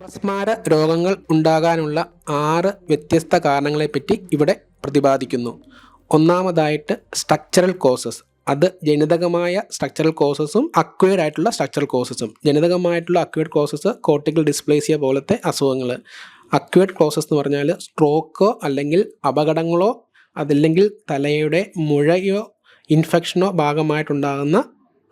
അപസ്മാര രോഗങ്ങൾ ഉണ്ടാകാനുള്ള ആറ് വ്യത്യസ്ത കാരണങ്ങളെപ്പറ്റി ഇവിടെ പ്രതിപാദിക്കുന്നു. ഒന്നാമതായിട്ട് സ്ട്രക്ചറൽ കോസസ് അത് ജനിതകമായ സ്ട്രക്ചറൽ കോസസും അക്വയർഡ് ആയിട്ടുള്ള സ്ട്രക്ചറൽ കോസസും ജനിതകമായിട്ടുള്ള അക്വയർഡ് കോസസ് കോർട്ടിക്കൽ ഡിസ്പ്ലേസിയ പോലത്തെ അസുഖങ്ങൾ അക്വയർഡ് കോസസ് എന്ന് പറഞ്ഞാൽ സ്ട്രോക്കോ അല്ലെങ്കിൽ അപകടങ്ങളോ അതല്ലെങ്കിൽ തലയുടെ മുഴയോ ഇൻഫെക്ഷനോ ഭാഗമായിട്ടുണ്ടാകുന്ന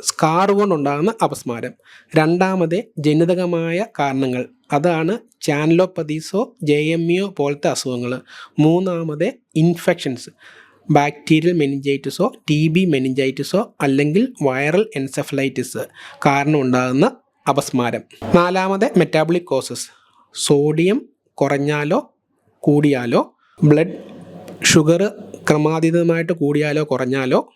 സ്കാർ കൊണ്ടുണ്ടാകുന്ന അപസ്മാരം. രണ്ടാമത് ജനിതകമായ കാരണങ്ങൾ. അതാണ് ചാനലോപ്പതീസോ ജെ എം ഇഒ പോലത്തെ അസുഖങ്ങൾ. മൂന്നാമത് ഇൻഫെക്ഷൻസ് ബാക്ടീരിയൽ മെനിഞ്ചൈറ്റിസോ ടി ബി മെനിഞ്ചൈറ്റിസോ അല്ലെങ്കിൽ വൈറൽ എൻസെഫലൈറ്റിസ് കാരണം ഉണ്ടാകുന്ന അപസ്മാരം. നാലാമത് മെറ്റാബോളിക് കോസസ് സോഡിയം കുറഞ്ഞാലോ കൂടിയാലോ ബ്ലഡ് ഷുഗർ ക്രമാതീതമായിട്ട് കൂടിയാലോ കുറഞ്ഞാലോ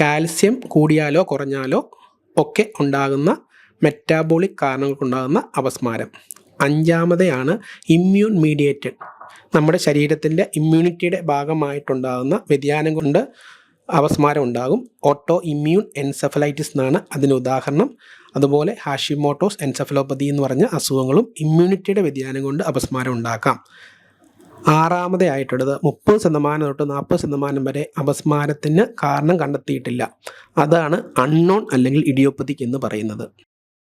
കാൽസ്യം കൂടിയാലോ കുറഞ്ഞാലോ ഒക്കെ ഉണ്ടാകുന്ന മെറ്റാബോളിക് കാരണങ്ങൾക്കുണ്ടാകുന്ന അപസ്മാരം. അഞ്ചാമതെയാണ് ഇമ്മ്യൂൺ മീഡിയേറ്റഡ് നമ്മുടെ ശരീരത്തിന്റെ ഇമ്മ്യൂണിറ്റിയുടെ ഭാഗമായിട്ടുണ്ടാകുന്ന വ്യതിയാനം കൊണ്ട് അപസ്മാരം ഉണ്ടാകും ഓട്ടോ ഇമ്മ്യൂൺ എൻസെഫലൈറ്റിസ് എന്നാണ് അതിന് ഉദാഹരണം. അതുപോലെ ഹാഷിമോട്ടോസ് എൻസെഫലോപ്പതി എന്ന് പറഞ്ഞ അസുഖങ്ങളും ഇമ്മ്യൂണിറ്റിയുടെ വ്യതിയാനം കൊണ്ട് അപസ്മാരം ഉണ്ടാക്കാം ആറാമതേ ആയിട്ടുള്ളത് മുപ്പത് ശതമാനം തൊട്ട് നാൽപ്പത് ശതമാനം വരെ അപസ്മാരത്തിന് കാരണം കണ്ടെത്തിയിട്ടില്ല. അതാണ് അൺനോൺ അല്ലെങ്കിൽ ഇഡിയോപ്പതിക്ക് എന്ന് പറയുന്നത്.